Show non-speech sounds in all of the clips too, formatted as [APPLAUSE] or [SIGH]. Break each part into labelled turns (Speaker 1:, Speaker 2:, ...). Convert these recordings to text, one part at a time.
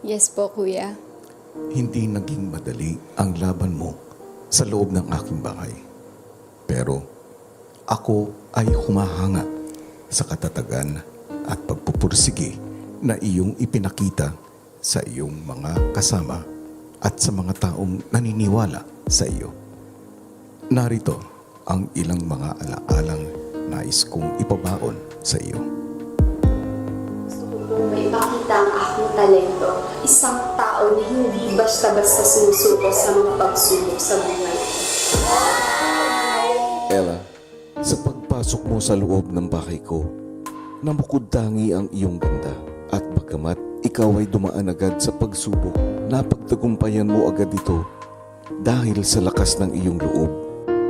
Speaker 1: Yes po, kuya.
Speaker 2: Hindi naging madali ang laban mo sa loob ng aking bahay. Pero ako ay humahanga sa katatagan at pagpupursige na iyong ipinakita sa iyong mga kasama at sa mga taong naniniwala sa iyo. Narito ang ilang mga alaalang nais kong ipabaon sa iyo.
Speaker 3: Talento. Isang tao na hindi basta-basta sumusuko sa mga pagsubok sa buhay.
Speaker 2: Ella, sa pagpasok mo sa loob ng bahay ko, namukod tangi ang iyong ganda. At bagamat ikaw ay dumaan agad sa pagsubok, napagtagumpayan mo agad ito dahil sa lakas ng iyong loob.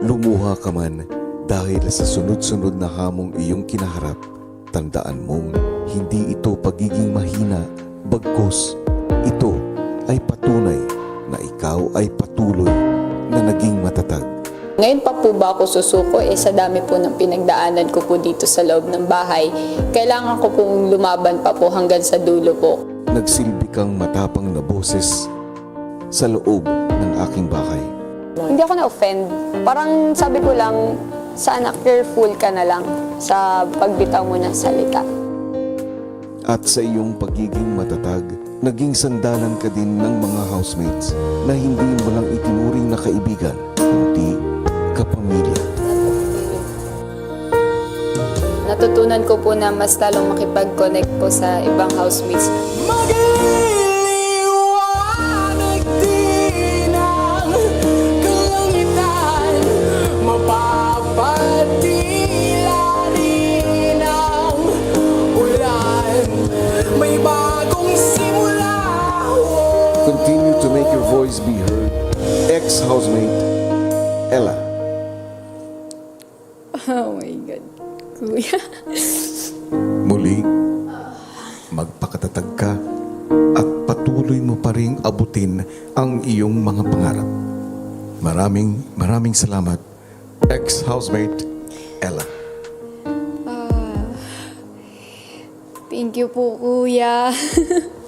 Speaker 2: Lumuha ka man dahil sa sunod-sunod na hamong iyong kinaharap. Tandaan mong hindi ito pagiging mahina, bagkus ito ay patunay na ikaw ay patuloy na naging matatag.
Speaker 1: Ngayon pa po ba ako susuko? Eh, sa dami po ng pinagdaanan ko po dito sa loob ng bahay. Kailangan ko pong lumaban pa po hanggang sa dulo po.
Speaker 2: nagsilbi kang matapang na boses sa loob ng aking bahay.
Speaker 1: Hindi ako na-offend. Parang sabi ko lang, sana careful ka na lang sa pagbitaw mo ng salita.
Speaker 2: At sa iyong pagiging matatag, naging sandalan ka din ng mga housemates na hindi mo lang itinuring na kaibigan, kundi kapamilya.
Speaker 1: Natutunan ko po na mas lalong makipag-connect po sa ibang housemates.
Speaker 4: Magiliwanag
Speaker 2: Continue to make your voice be heard. Ex-housemate, Ella.
Speaker 1: Oh my God. Kuya. [LAUGHS]
Speaker 2: Muli, magpakatatag ka at patuloy mo pa rin abutin ang iyong mga pangarap. Maraming maraming salamat, ex-housemate Ella.
Speaker 1: Thank you po, kuya. [LAUGHS]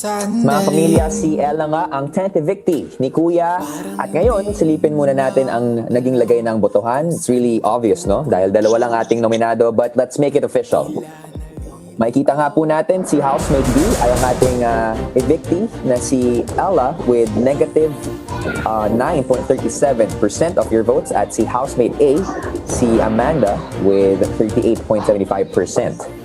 Speaker 5: Mga pamilya, si Ella nga ang 10th evictee ni Kuya. At ngayon, silipin muna natin ang naging lagay ng botohan. It's really obvious, no? Dahil dalawa lang ating nominado, but let's make it official. Makikita nga po natin si housemate B ay ang ating uh, evictee na si Ella with negative uh, 9.37% of your votes at si housemate A, si Amanda with 38.75%.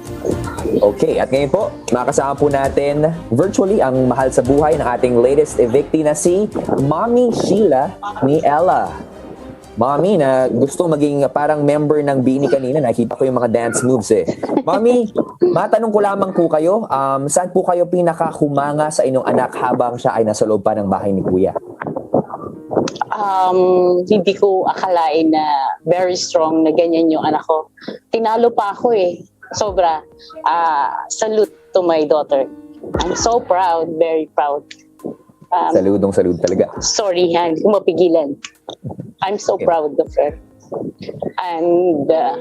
Speaker 5: Okay, at ngayon po, makasama po natin virtually ang mahal sa buhay ng ating latest evictee na si Mommy Sheila ni Ella. Mommy, na gusto maging parang member ng Bini kanina, nakita ko yung mga dance moves eh. Mommy, matanong ko lamang po kayo, um, saan po kayo pinakahumanga sa inyong anak habang siya ay nasa loob pa ng bahay ni Kuya?
Speaker 6: um, hindi ko akalain na very strong na ganyan yung anak ko. Tinalo pa ako eh. Sobra. Ah, salute to my daughter. I'm so proud, very proud. Um,
Speaker 5: Saludong salud talaga.
Speaker 6: sorry, ha, hindi ko mapigilan. I'm so proud of her. And uh,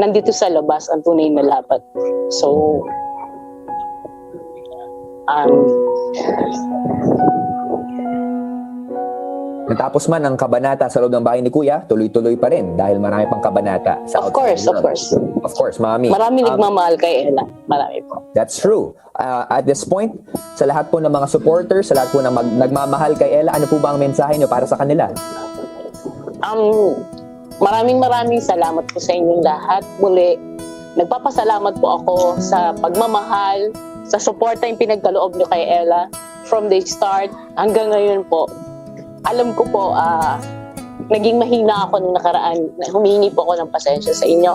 Speaker 6: nandito sa labas ang tunay na labat. So, um,
Speaker 5: Natapos man ang kabanata sa loob ng bahay ni Kuya, tuloy-tuloy pa rin dahil marami pang kabanata sa
Speaker 6: Of course, of course.
Speaker 5: Of course, Mami.
Speaker 6: marami
Speaker 5: Um,
Speaker 6: nagmamahal kay Ella. Marami po.
Speaker 5: That's true. Uh, at this point, sa lahat po ng mga supporters, sa lahat po ng mag- nagmamahal kay Ella, ano po ba ang mensahe niyo para sa kanila?
Speaker 6: Um, maraming maraming salamat po sa inyong lahat. Muli, nagpapasalamat po ako sa pagmamahal, sa suporta yung pinagkaloob nyo kay Ella from the start hanggang ngayon po. Alam ko po, ah, naging mahina ako nung nakaraan. Humihingi po ako ng pasensya sa inyo.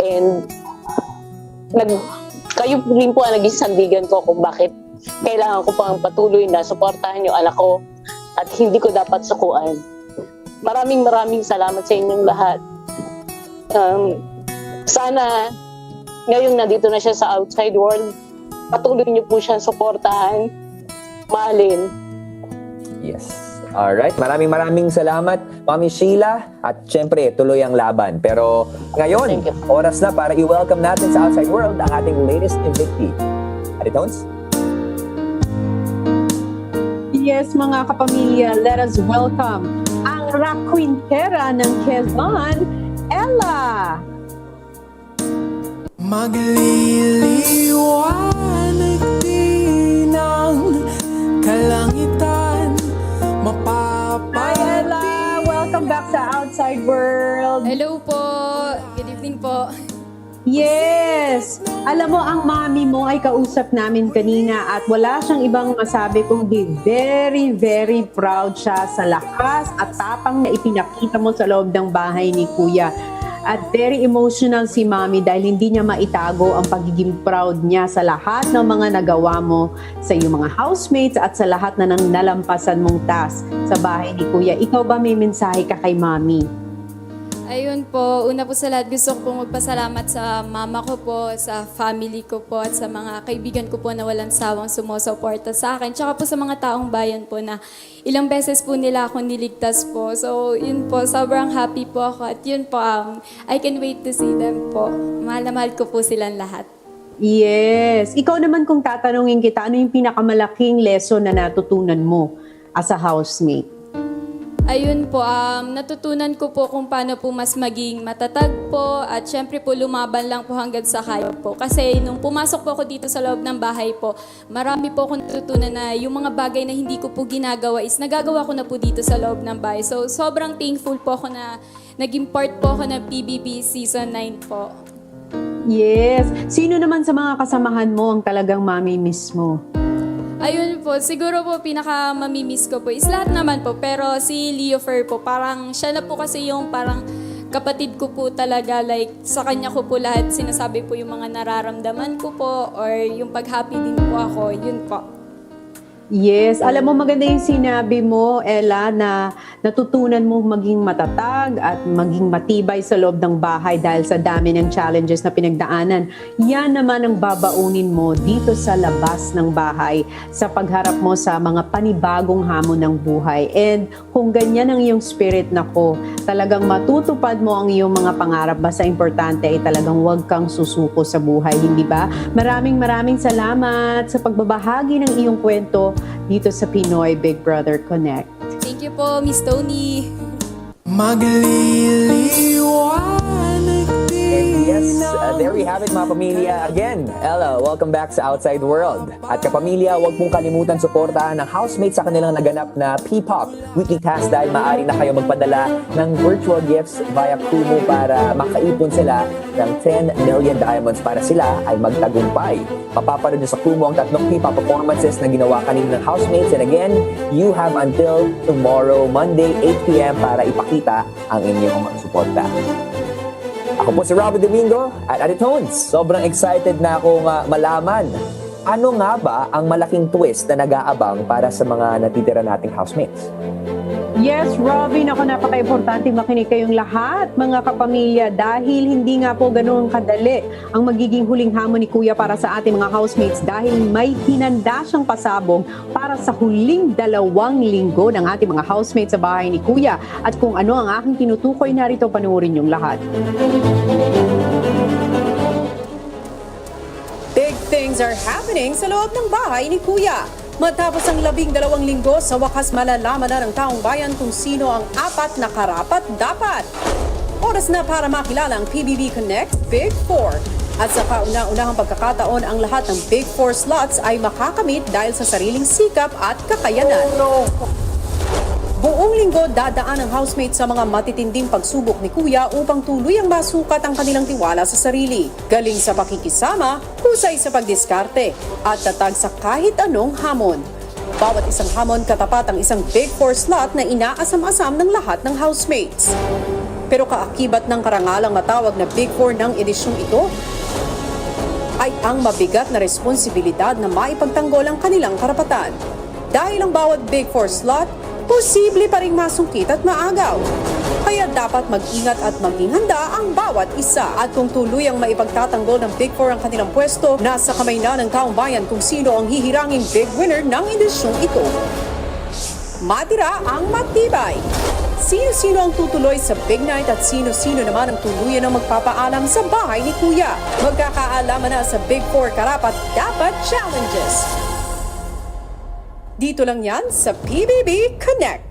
Speaker 6: And nag, kayo rin po ang naging sandigan ko kung bakit kailangan ko pang patuloy na suportahan yung anak ko at hindi ko dapat sukuan. Maraming maraming salamat sa inyong lahat. Um, sana ngayong nandito na siya sa outside world, patuloy niyo po siyang suportahan, mahalin.
Speaker 5: Yes. Alright, maraming maraming salamat, Mami Sheila. At syempre, tuloy ang laban. Pero ngayon, oras na para i-welcome natin sa outside world ang ating latest evictee. Aritones?
Speaker 7: Yes, mga kapamilya, let us welcome ang rock quintera ng Quezon, Ella!
Speaker 4: Magliliwanag
Speaker 7: Outside World!
Speaker 1: Hello po! Good evening po.
Speaker 7: Yes! Alam mo, ang mami mo ay kausap namin kanina at wala siyang ibang masabi kundi very, very proud siya sa lakas at tapang na ipinakita mo sa loob ng bahay ni Kuya. At very emotional si mami dahil hindi niya maitago ang pagiging proud niya sa lahat ng mga nagawa mo sa iyong mga housemates at sa lahat na nang nalampasan mong task sa bahay ni Kuya. Ikaw ba may mensahe ka kay mami?
Speaker 1: Ayun po, una po sa lahat gusto ko pong magpasalamat sa mama ko po, sa family ko po, at sa mga kaibigan ko po na walang sawang sumusuporta sa akin. Tsaka po sa mga taong bayan po na ilang beses po nila ako niligtas po. So, yun po, sobrang happy po ako. At yun po, um, I can wait to see them po. Mahal na mahal ko po silang lahat.
Speaker 7: Yes. Ikaw naman kung tatanungin kita, ano yung pinakamalaking lesson na natutunan mo as a housemate?
Speaker 1: Ayun po, um, natutunan ko po kung paano po mas maging matatag po at syempre po lumaban lang po hanggang sa kaya po. Kasi nung pumasok po ako dito sa loob ng bahay po, marami po akong natutunan na yung mga bagay na hindi ko po ginagawa is nagagawa ko na po dito sa loob ng bahay. So sobrang thankful po ako na naging part po ako ng PBB Season 9 po.
Speaker 7: Yes. Sino naman sa mga kasamahan mo ang talagang mami mismo?
Speaker 1: Ayun po, siguro po pinaka mamimiss ko po is lahat naman po. Pero si Leo Fer po, parang siya na po kasi yung parang kapatid ko po talaga. Like, sa kanya ko po lahat sinasabi po yung mga nararamdaman ko po or yung pag-happy din po ako. Yun po.
Speaker 7: Yes. Alam mo, maganda yung sinabi mo, Ella, na natutunan mo maging matatag at maging matibay sa loob ng bahay dahil sa dami ng challenges na pinagdaanan. Yan naman ang babaunin mo dito sa labas ng bahay sa pagharap mo sa mga panibagong hamon ng buhay. And kung ganyan ang iyong spirit na ko, talagang matutupad mo ang iyong mga pangarap. Basta importante ay talagang huwag kang susuko sa buhay, hindi ba? Maraming maraming salamat sa pagbabahagi ng iyong kwento dito sa Pinoy Big Brother Connect.
Speaker 1: Thank you po, Miss Tony.
Speaker 5: Uh, there we have it mga pamilya. Again, Ella, welcome back sa Outside World. At kapamilya, huwag pong kalimutan suportahan ng housemates sa kanilang naganap na P-Pop weekly task dahil maaari na kayo magpadala ng virtual gifts via Kumu para makaipon sila ng 10 million diamonds para sila ay magtagumpay. Mapapanood nyo sa Kumu ang tatlong P-Pop performances na ginawa kanina ng housemates. And again, you have until tomorrow, Monday, 8pm para ipakita ang inyong suporta. Ako po si Robert Domingo at Aditones. Sobrang excited na akong uh, malaman ano nga ba ang malaking twist na nag-aabang para sa mga natitira nating housemates.
Speaker 7: Yes, Robin, ako napaka-importante makinig kayong lahat, mga kapamilya, dahil hindi nga po ganoon kadali ang magiging huling hamon ni Kuya para sa ating mga housemates dahil may hinanda siyang pasabong para sa huling dalawang linggo ng ating mga housemates sa bahay ni Kuya. At kung ano ang aking tinutukoy narito, panuorin yung lahat.
Speaker 8: Big things are happening sa loob ng bahay ni Kuya. Matapos ang labing dalawang linggo, sa wakas malalaman na ng taong bayan kung sino ang apat na karapat dapat. Oras na para makilala ang PBB Connect Big Four. At sa kauna-unahang pagkakataon, ang lahat ng Big Four slots ay makakamit dahil sa sariling sikap at kakayanan. Buong linggo dadaan ang housemate sa mga matitinding pagsubok ni Kuya upang tuluyang masukat ang kanilang tiwala sa sarili. Galing sa pakikisama, husay sa pagdiskarte, at tatag sa kahit anong hamon. Bawat isang hamon katapat ang isang Big Four slot na inaasam-asam ng lahat ng housemates. Pero kaakibat ng karangalang matawag na Big Four ng edisyong ito, ay ang mabigat na responsibilidad na maipagtanggol ang kanilang karapatan. Dahil ang bawat Big Four slot, posible pa rin masungkit at maagaw. Kaya dapat mag-ingat at maging handa ang bawat isa. At kung tuluyang maipagtatanggol ng Big Four ang kanilang pwesto, nasa kamay na ng taong bayan kung sino ang hihiranging big winner ng edisyong ito. matira ang matibay. Sino-sino ang tutuloy sa big night at sino-sino naman ang tuluyan ang magpapaalam sa bahay ni Kuya? Magkakaalaman na sa Big Four Karapat Dapat Challenges. Dito lang yan sa PBB Connect.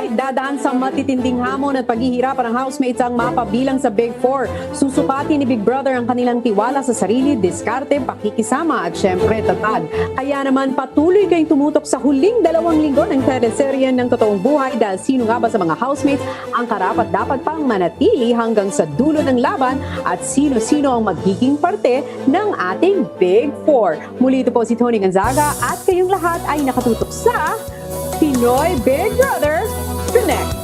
Speaker 7: Right. Dadaan sa matitinding hamon at paghihirapan ng housemates ang mapabilang sa Big Four. Susukati ni Big Brother ang kanilang tiwala sa sarili, diskarte, pakikisama at syempre tatag. Kaya naman patuloy kayong tumutok sa huling dalawang linggo ng teleserye ng totoong buhay dahil sino nga ba sa mga housemates ang karapat dapat pang manatili hanggang sa dulo ng laban at sino-sino ang magiging parte ng ating Big Four. Muli ito po si Tony Gonzaga at kayong lahat ay nakatutok sa Pinoy Big Brother Connect.